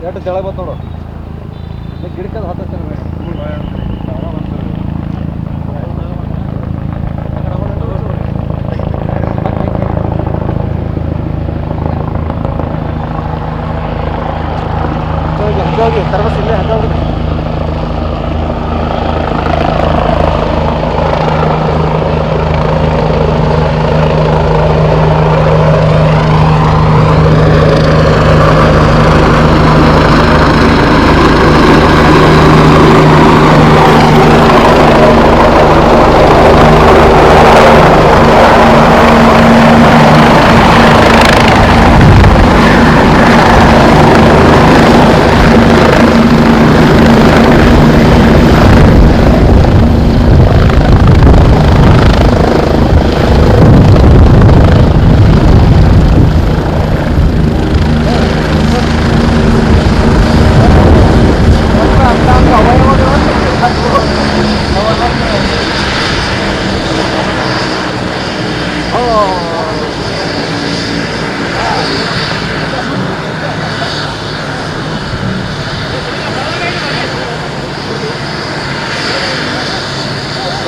ಎಷ್ಟು ತೆಳಗೆ ಬಂತು ನೋಡು. ಗಿಡಕ್ಕೆ ಹತ್ತಕ್ಕೆ ಹೋಗಿ ಸರ್ವಸ್ ಇಲ್ಲೇ ಹಂಗೆ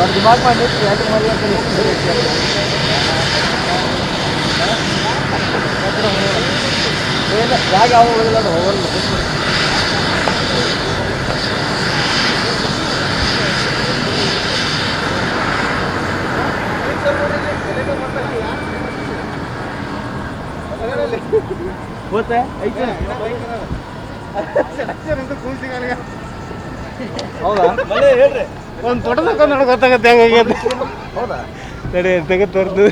ಹೋಗಿ ಒಂದು ದಿಮಾಗ್ ಮಾಡಿ ಯಾಕೆ ಮಾಡಿ ಅಂತ ಏನು ಯಾಕೆ ಯಾವ ಹೋಗಿಲ್ಲ ಅದು ಹೋಗಲ್ಲ ಗೊತ್ತೇ ಐತೆ ಹೌದಾ? ಹೇಳ್ರಿ. ಒಂದು ಫೋಟೋ ತಗೊಂಡು ನೋಡಿ ಗೊತ್ತಾಗತ್ತೆ ಹೆಂಗಾಗೈತೆ ಹೌದಾ? ನಡಿ ತೆಗೆದು ತೋರ್ದು.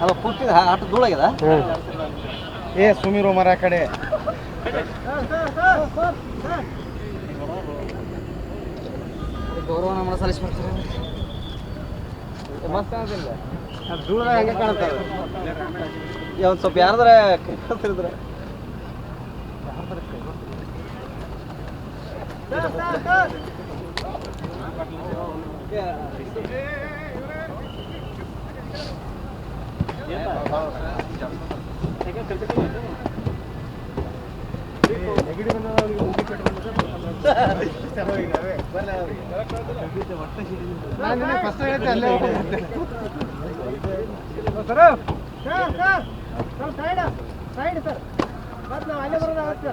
ಅಲ್ಲ ಪೂರ್ತಿ ಆಟ ಧೂಳಾಗ್ಯದ ಏ ಸುಮಿರು ಮರ ಕಡೆ. ಗೌರವ ನಮ್ಮನ್ನ ಸಲ್ಲಿಸ್ಬಿಡ್ತಾರೆ ಮಸ್ತ್ ಅದು ಧೂಳ ಹೆಂಗೆ ಕಾಣ್ತಾರೆ ಒಂದು ಸ್ವಲ್ಪ ಯಾರಾದ್ರೆ ಕೈದ್ರೆ ನಾನು ಫಸ್ಟ್ ಸರ್ ಅಲ್ಲೇ ನಾವು ಅಲ್ಲೇ ಬಲ ಆಯ್ತು